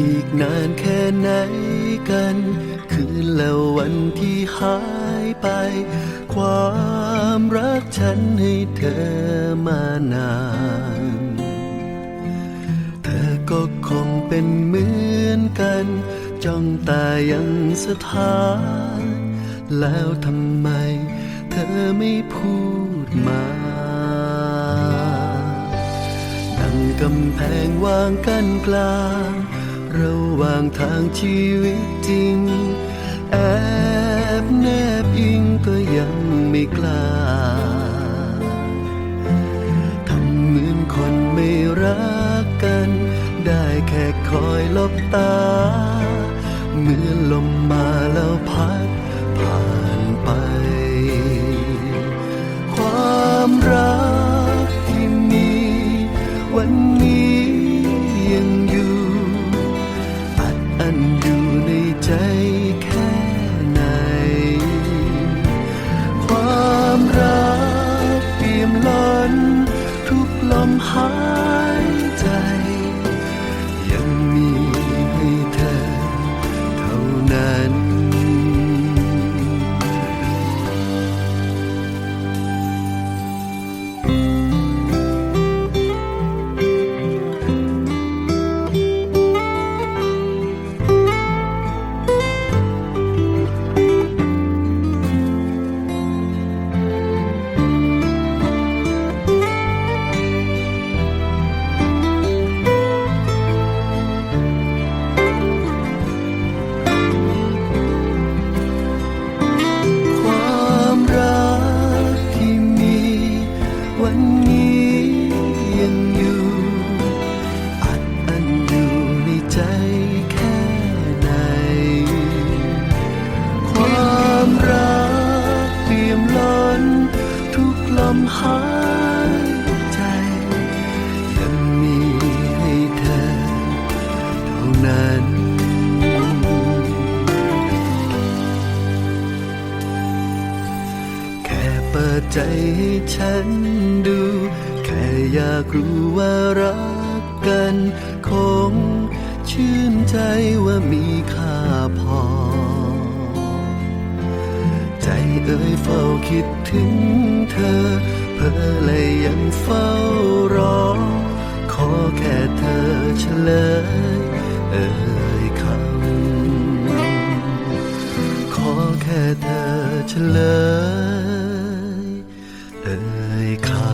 อีกนานแค่ไหนกัน คืนและวันที่หายไป ความรักฉันให้เธอมานาน เธอก็คงเป็นเหมือนกัน จ้องตายังสถาน แล้วทำไมเธอไม่พูดมาดังกำแพงวางกั้นกลางางทางชีวิตจริง แอบแนบอิงก็ยังไม่กล้าทำเหมือนคนไม่รักกัน ได้แค่คอยหลบตา เมื่อลมมาแล้วพัดผ่าน นอยู่ในใจแค่ไหน ความรักเปี่ยมล้นทุกลมหายใจ ใจแค่ไหน ความรักเปี่ยมล้น ทุกลมหายใจยังมีให้เธอเท่านั้นแค่เปิดใจให้ฉันดู แค่อยากรู้ว่ารักกันคง ชื่นใจว่ามีค่าพอ ใจเอ่ยเฝ้าคิดถึงเธอ เพ้อเลยยังเฝ้ารอ ขอแค่เธอเฉลย เอ่ยคำขอแค่เธอเฉลย เอ่ยคำ